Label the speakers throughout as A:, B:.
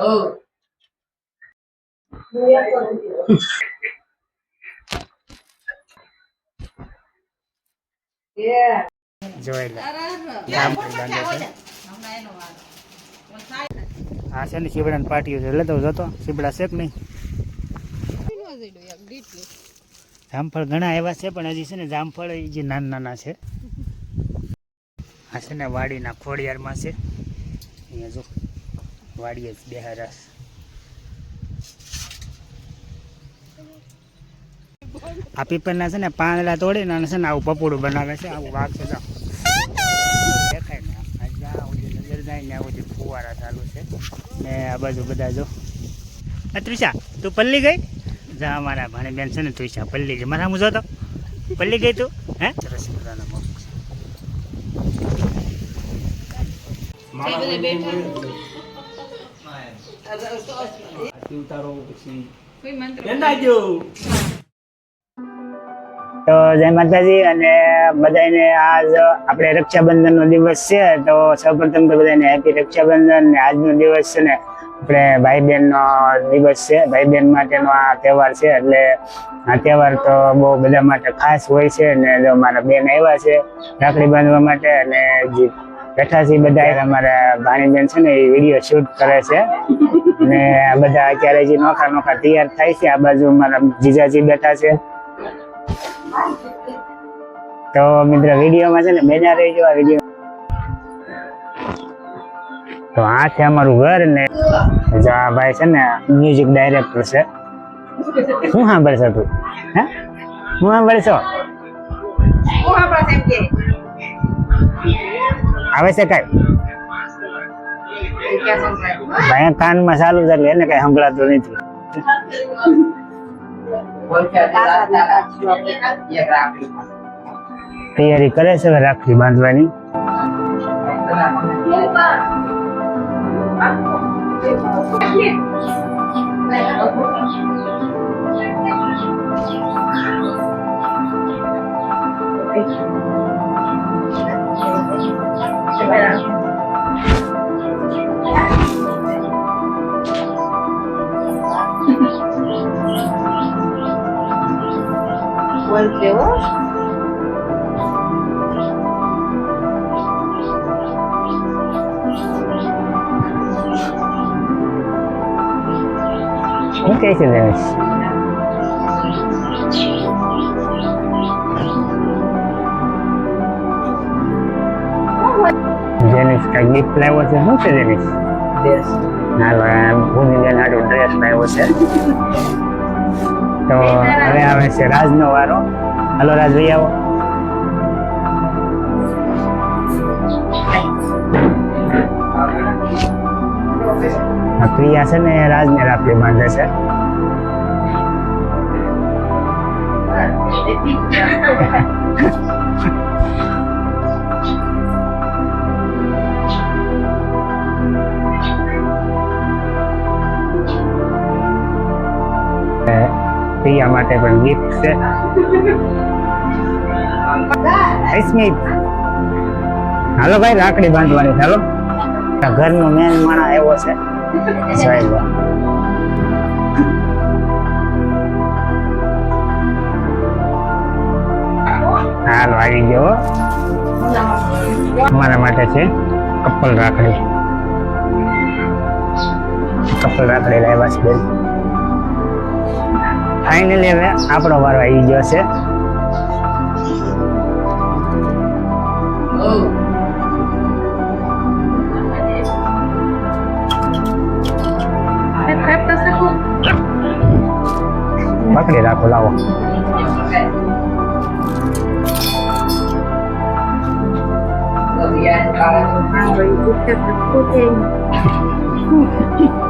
A: કામ છે ને શીબડાની પાટીઓ છે લેતો જતો શીબડા છે કે નહીં જામફળ ઘણા એવા છે પણ હજી છે ને જામફળ જે નાના નાના છે આ છે ને વાડીના ખોડિયારમાં છે અહીંયા જો વાડીએ જ બેહારા છે. આ પીપરના છે ને પાંદડા તોડીને અને છે ને આવું પપોડું બનાવે છે આવું વાઘ છે દેખાય ને નજર જાય ને આવું જે ફુવારા ચાલુ છે. ને આ બાજુ બધા જો. આ ત્રિષા તું પલ્લી ગઈ? જા મારા ભાણી બેન છે ને ત્રિષા પલ્લી ગઈ. મારા હું જોતો પલ્લી ગઈ તું? હે? સરસ મજાનો તો જય માતાજી અને બધાને આજ આપણે રક્ષાબંધનનો દિવસ છે, તો સૌપ્રથમ તો બધાને હેપી રક્ષાબંધન ને આજનો દિવસ છે ને આપણે ભાઈ બહેનનો દિવસ છે. ભાઈ બહેન માટેનો આ તહેવાર છે, એટલે આ તહેવાર તો બહુ બધા માટે ખાસ હોય છે ને જો મારા બેન આવ્યા છે રાખડી બાંધવા માટે અને બેઠા છે બધા અમારા ભાણી બેન છે ને એ વીડિયો શૂટ કરે છે. અને આ બધા અત્યારે જે નોખા નોખા તૈયાર થાય છે આ બાજુ મારા જીજાજી બેઠા છે. તો મિત્ર વિડીયોમાં છે ને બેજા રહીજો આ વીડિયો તો આ છે અમારું ઘર ને જા આ ભાઈ છે ને મ્યુઝિક ડાયરેક્ટર છે. શું સાંભળશે તું? હે? શું સાંભળશો? આવે છે કઈ? ભાઈ કાનમાં ચાલુ છે એટલે એને કઈ સંભળાતું નથી તૈયારી કરે છે હવે રાખડી બાંધવાની શું કહે છે દેવેશ જેનિસ કઈ ગિફ્ટ લાવ્યો છે શું છે જેનિસ હાલો આ ભૂમિબેન હાટુ ડ્રેસ લાવ્યો છે તો હવે આવે છે રાજનો વારો હાલો રાજ ભાઈ આવો આ પ્રિયા છે ને રાજને રાખડી બાંધે છે એ પ્રિયા માટે પણ ગિફ્ટ છે. સ્મિત હાલો ભાઈ, રાખડી બાંધવાની હાલો. ઘરનો મેન માણા એવો છે. હાલો, આવી ગયો અમારા માટે છે કપલ રાખડી. કપલ રાખડી લાવ્યા છે બેન. ફાઇનલી હવે આપણો વારો આવી ગયો છે. પકડી રાખો લાવો. Yeah, I'm going to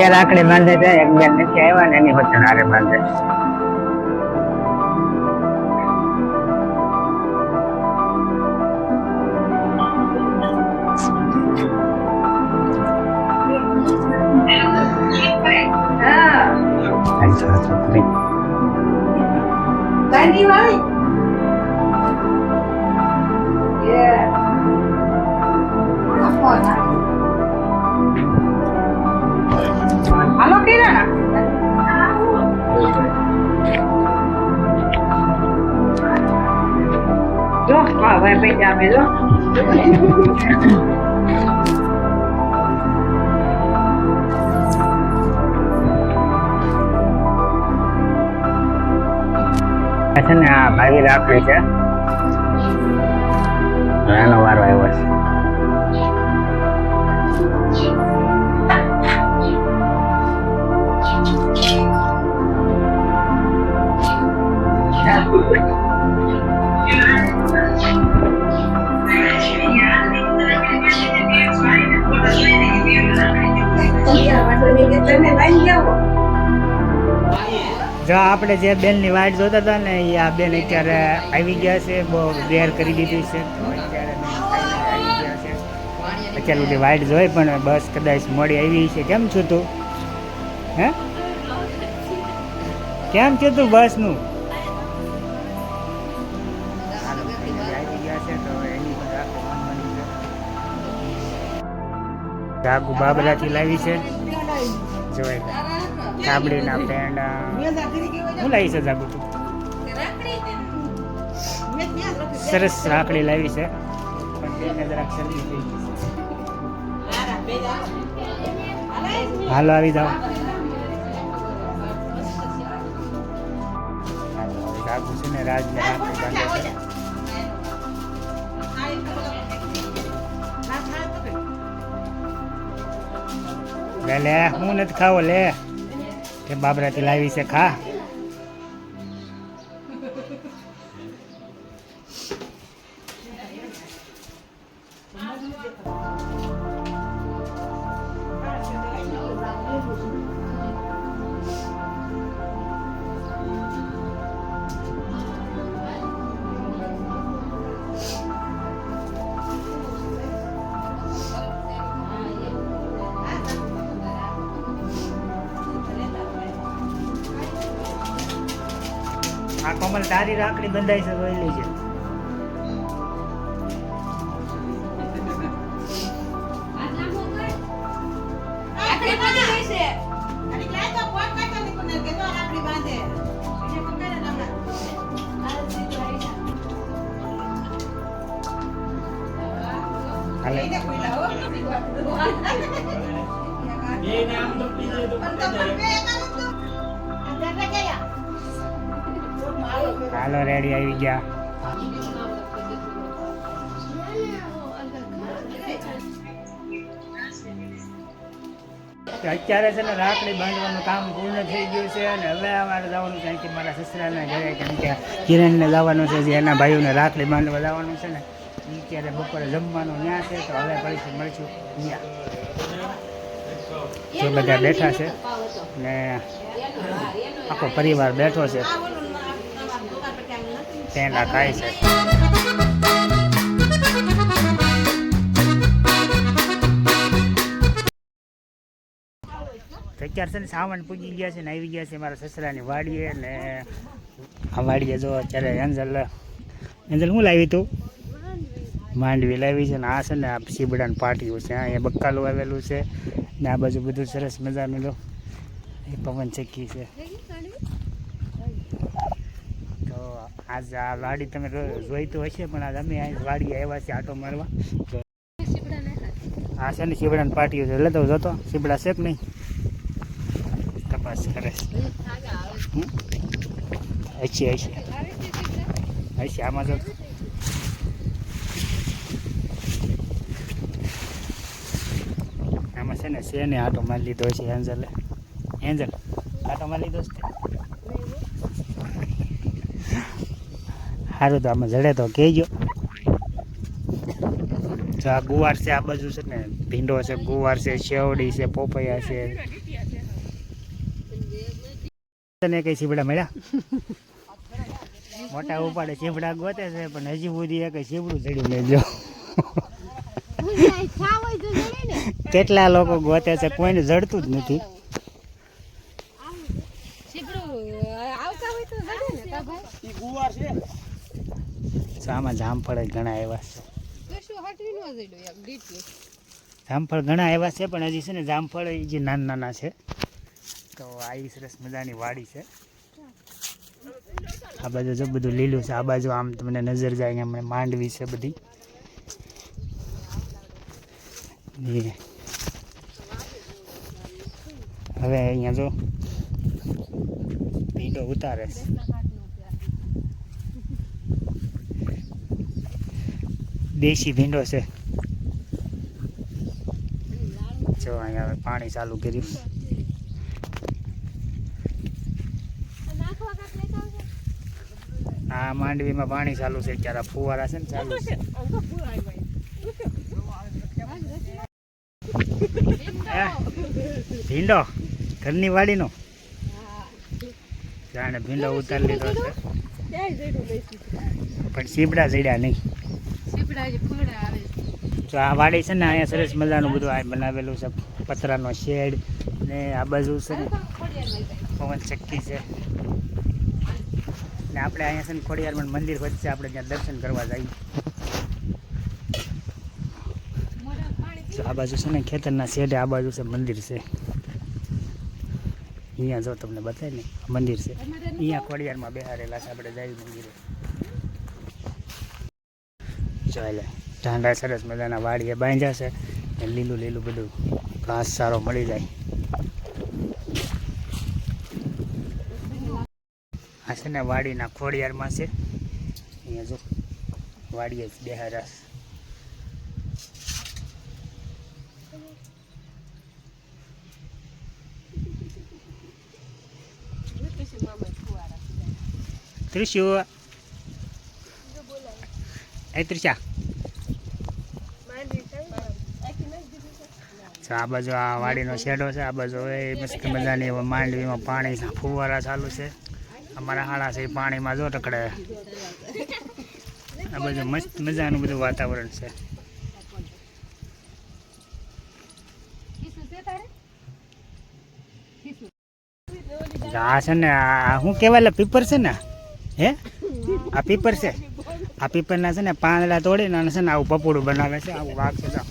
A: બે લાકડી બાંધે છે એક બેન નીચે આવ્યા ને એની વચ્ચે હારે બાંધે છે.
B: Thank you, mommy. જો
A: આ છે ને આ ભાવી રાખડી છે એનો વારો આવ્યો
B: તમે વાઈ જાઓ
A: જો આપણે જે બેનની વાટ જોતા હતા ને, એ આ બેન અત્યારે આવી ગયા છે, બહુ બેર કરી દીધી છે. અત્યારે બધી વાઇટ જોઈ, પણ બસ કદાચ મોડી આવી છે. કેમ છું તું? હે? કેમ છું તું બસનું. જાગુ બાબરાથી લાવી છે. જોઈ કાબડીના પેંડા હું લાવી છે જાગુ તું સરસ રાખડી લાવી છે. પણ જરાક શરદી હાલો, આવી જાઓ. છે ને રાજને રાખડી લે લે હું નથી ખાવો લે. કે બાબરાથી લાવી છે ખા. આ તારી રાખડી બંધાઈ છે જોઈ લેજે
B: આકડી બાંધી ગઈ છે. અને ક્યાં તો
A: હાલે રેડી આવી ગયા. અત્યારે છે ને રાખડી બાંધવાનું કામ પૂર્ણ થઈ ગયું છે અને હવે અમારે જવાનું છે અહીંથી મારા સસરાના ઘરે, કેમ કે કિરણને લાવવાનું છે જે એના ભાઈઓને રાખડી બાંધવા લાવવાનું છે ને એ અત્યારે બપોરે જમવાનું ત્યાં છે, તો હવે ફરીથી મળશું ત્યાં જે બધા બેઠા છે ને આખો પરિવાર બેઠો છે. પેંડા થાય છે. અત્યારે છે ને સાવન પૂજી ગયા છે ને આવી ગયા છે મારા સસરાની વાડીએ ને આ વાડીએ જો અત્યારે એન્જલ એન્જલ હું લાવી તું? માંડવી લાવી છે ને આ છે ને આ સીબડાનું પાટિયું છે. અહીંયા બક્કાલું આવેલું છે ને આ બાજુ બધું સરસ મજાનું લો. એ પવન ચક્કી છે. આજ આ વાડી તમે જોઈ તો હશે પણ આજ અમે વાડી આવ્યા છે આટો મારવા. આ છે ને શીબડાની પાટિયું છે. એટલે તો જતો સીબડા છે કે નહીં? તપાસ કરે? હશે હશે. હશે આમાં તો આમાં છે ને શેને આટો મારી લીધો છે એન્જલે. એન્જલ આટો મારી લીધો છે. સારું તો આમાં જડે તો કહેજો. તો આ ગુવાર છે આ બાજુ છે ને ભીંડો છે ગુવાર છે શેવડી છે પોપૈયા છે. તને કઈ સીવડા મળ્યા? મોટા ઉપાડે ચીબડા ગોતે છે પણ હજી સુધી એક ચીબડું ચડ્યું લેજો કેટલા લોકો ગોતે છે કોઈને જડતું જ નથી તો આમાં જામફળ ઘણા આવ્યા છે. જામફળ ઘણા આવ્યા છે પણ હજી છે ને જામફળ જે નાના નાના છે તો આ સરસ મજાની વાડી છે. આ બાજુ જો બધું લીલું છે આ બાજુ આમ તમને નજર જાય અહીંયા મને માંડવી છે બધી. હવે અહીંયા જો ભીંડો ઉતારે છે. દેશી ભીંડો છે. જો અહીંયા હવે પાણી ચાલુ કર્યું. આ માંડવીમાં પાણી ચાલુ છે અત્યારે ફુવારા છે ને ચાલુ છે? ભીંડો? ઘરની વાડીનો? જાણે ભીંડો ઉતારી લીધો છે. પણ સીપડા ચડ્યા નહીં. તો આ વાડી છે ને, અહીંયા સરસ મજાનું બધું આ બનાવેલું છે, પતરાનો શેડ ને આ બાજુ છે ને, પવન ચક્કી છે. ને આપણે અહીંયા છે ને ખોડિયારમાં મંદિર વચ્ચે આપણે ત્યાં દર્શન કરવા જઈએ. આ બાજુ છે ને, ખેતરના શેડે આ બાજુ છે, મંદિર છે. અહીંયા જો તમને બતાવે ને, મંદિર છે. અહીંયા ખોડિયારમાં બેહારેલા છે, આપણે જઈએ મંદિરે. ચાલે ઢાંડા સરસ મજાના વાડીએ બાંધ્યા છે. ને લીલું લીલું બધું ઘાસ સારો મળી જાય. આ છે ને વાડીના ખોડિયારમાં છે. અહીંયા જો વાડીએ જ બેહાર્યા છે. ત્રિશુ એ ત્રિષા આ બાજુ આ વાડીનો શેડો છે, આ બાજુ એ મસ્ત મજાની માંડવીમાં પાણી ફુવારા ચાલુ છે. અમારા હાળા છે, એ પાણીમાં જો ટકડે. આ બાજુ મસ્ત મજાનું બધું વાતાવરણ છે. આ છે ને આ શું કહેવાય, પીપર છે ને? હે? આ પીપર છે? આ પીપરના છે ને પાંદડા તોડીને અને છે ને આવું પપોડું બનાવે છે, આવું વાઘ છે જો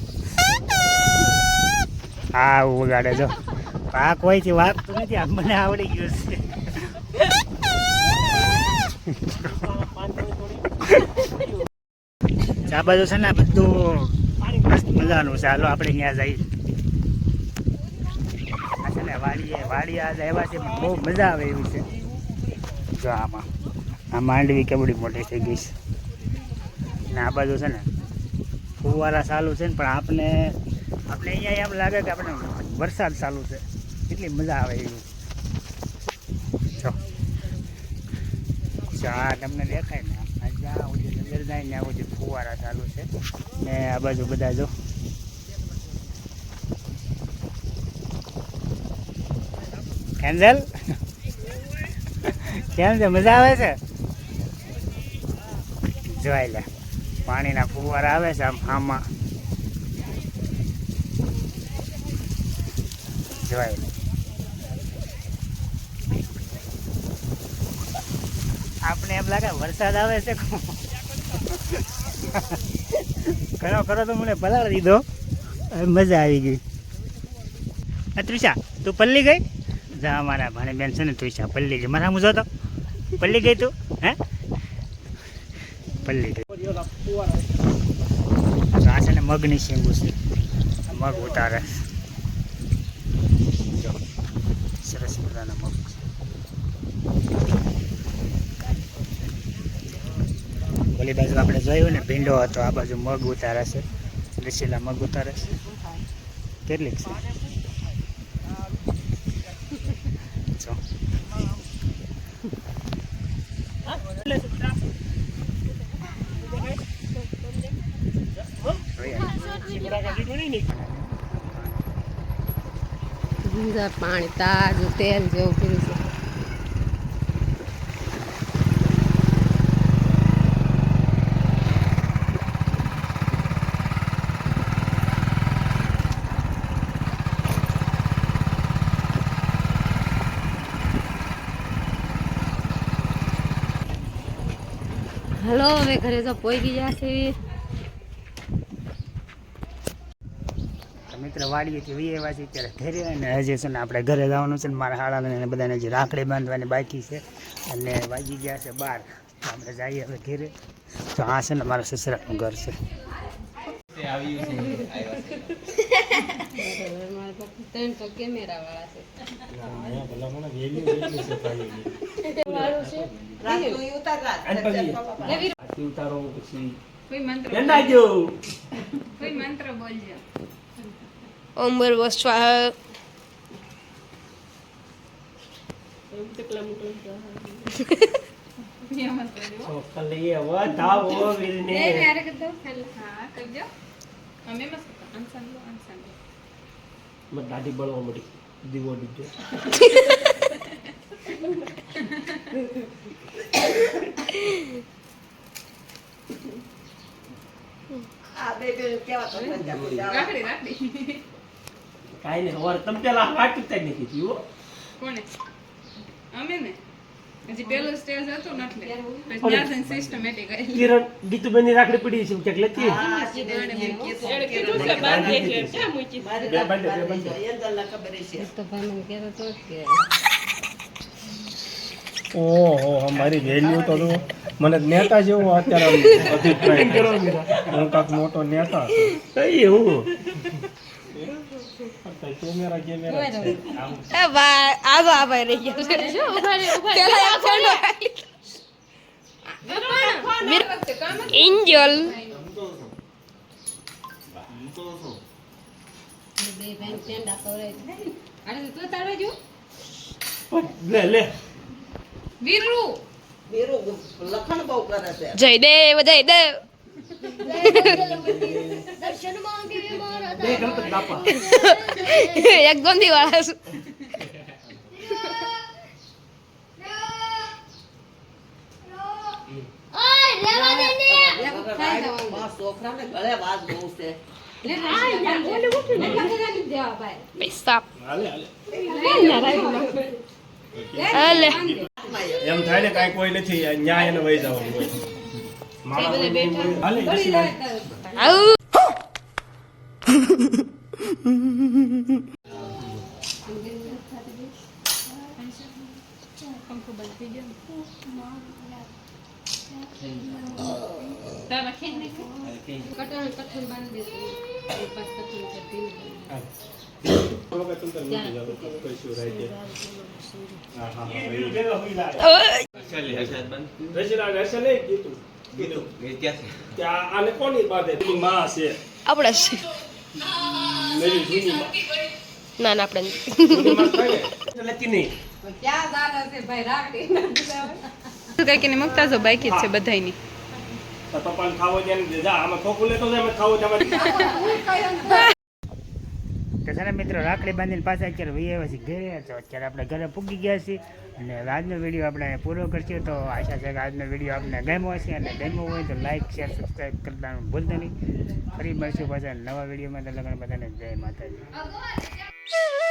A: હા આવું ઉગાડે જો. છે કોઈથી વાગતું નથી આ મને આવડી ગયું છે. આ બાજુ છે ને બધું મસ્ત મજાનું છે. હાલો, આપણે ત્યાં જઈએ. છે ને વાડીએ વાડી આજે આવ્યા છે બહુ મજા આવે એવી છે. જો આમાં. આ માંડવી કેવડી મોટી થઈ ગઈ છે. ને આ બાજુ છે ને, ફુવારા ચાલુ છે ને, પણ આપણે આપણે અહીંયા એમ લાગે કે આપણે વરસાદ ચાલુ છે. કેટલી મજા આવે એવી. જો. આ તમને દેખાય ને જ્યાં સુધી અંદર જાય ત્યાં સુધી ફુવારા ચાલુ છે. ને આ બાજુ બધા જો. કેન્સલ કેમ છે? મજા આવે છે? જોઈ લે પાણીના ફુવારા આવે છે આમ આમાં જોઈ આપણે એમ લાગે વરસાદ આવે છે કરો કરો તો મને પલાળી દીધો. મજા આવી ગઈ. ત્રિષા, તું પલ્લી ગઈ? જા અમારા ભાણે બેન છે ને ત્રિષા, પલ્લી ગઈ. મારા હું જોતો પલ્લી ગઈ તું, હે? પલ્લી તો આ છે ને મગની શીંગું છે. મગ ઉતારે. સરસ મજાના મગ ઓલી બાજુ આપણે જોયું ને, ભીંડો હતો, આ બાજુ મગ ઉતારે છે. રસીલા મગ ઉતારે છે. કેટલીક છે જો જોઈએ.
C: અંદર પાણી તાજું તેલ જેવું પીરું છે. હલો હવે ઘરે તો પોઈ ગયા છે
A: તો મિત્ર વાડીએથી વીએ વાસી છે ત્યારે ઘરે અને હજી છે ને આપણે ઘરે જવાનું છે ને મારા હાળાને બધાને હજી રાખડી બાંધવાની બાકી છે. અને વાગી ગયા છે બહાર આપણે જઈએ હવે ઘરે. તો આ છે ને મારા સસરાનું ઘર છે.
B: ઉતાર
D: પછી
E: મંત્ર કોઈ મંત્ર બોલજો. લો
D: મત દાઢી બળવા મળી દીવો દીધો
B: આ બે કેવા.
E: રાખડી રાખડી
D: કાંઈ નહીં સવારે તમે પેલા વાંચું જ નથી કીધી હો.
E: કોને? અમે ને? હજી પેલો સ્ટેજ હતો ને એટલે. પછી ત્યાં સિસ્ટમેટિક આવી
D: કિરણ ગીતુબેનની રાખડી પડી છે ક્યાંક લેતી
B: આ સીધું એમ કીધું કે મારી
D: બે બાંધે, બે બાંધે.
B: એંજલને ખબર છે.
C: તો ભાઈ મને તો કે
F: ઓહો અમારી વેલ્યુ તો મને નેતા જેવો અત્યારે અભિપ્રાય હું કાંક મોટો નેતા છું.
D: કઈ હું
F: કેમેરા કેમેરા.
C: એ ભાઈ રહી ગયો જો એન્જલ બે બેન પેંડા તો રે અરે તું તારે જો
D: લે લે
E: વીરુ
B: વીરુ લખણ બહુ કરે છે
C: જય દેવ જય દેવ એક ગોંધી વાળા છું.
F: એમ થાય ને કાંઈ કોઈ નથી ન્યાય ને વહી જવાનું
C: આવું
E: પંખો બંધ થઈ ગયો તારા
F: ત્યાં આને કોની બાંધે? એની માં છે.
C: આપણે
F: મેરી જૂની માં.
C: ના ના આપણે
F: જૂની માં થાય ને?
D: લેતી નહીં.
E: કઈ કે મુકતા જો બાકી જ છે બધાયની.
F: તો પપ્પાને ખાવો ત્યાં જા આમાં ખોખું લેતો જાય અમે ખાવો ત્યાં
A: તો સારા મિત્રો, રાખડી બાંધીને પાછા અત્યારે વહી આવ્યા છીએ ઘરે. તો અત્યારે આપણે ઘરે પૂગી ગયા છીએ અને આજનો વીડિયો આપણે પૂરો કરશું. તો આશા છે કે આજનો વીડિયો આપને ગમ્યો હશે અને ગમ્યો હોય તો લાઈક શેર સબસ્ક્રાઈબ કરવાનું ભૂલતા નહીં. ફરી મળશું પાછા નવા વિડીયોમાં. તો લગ્ન બધાને જય માતાજી.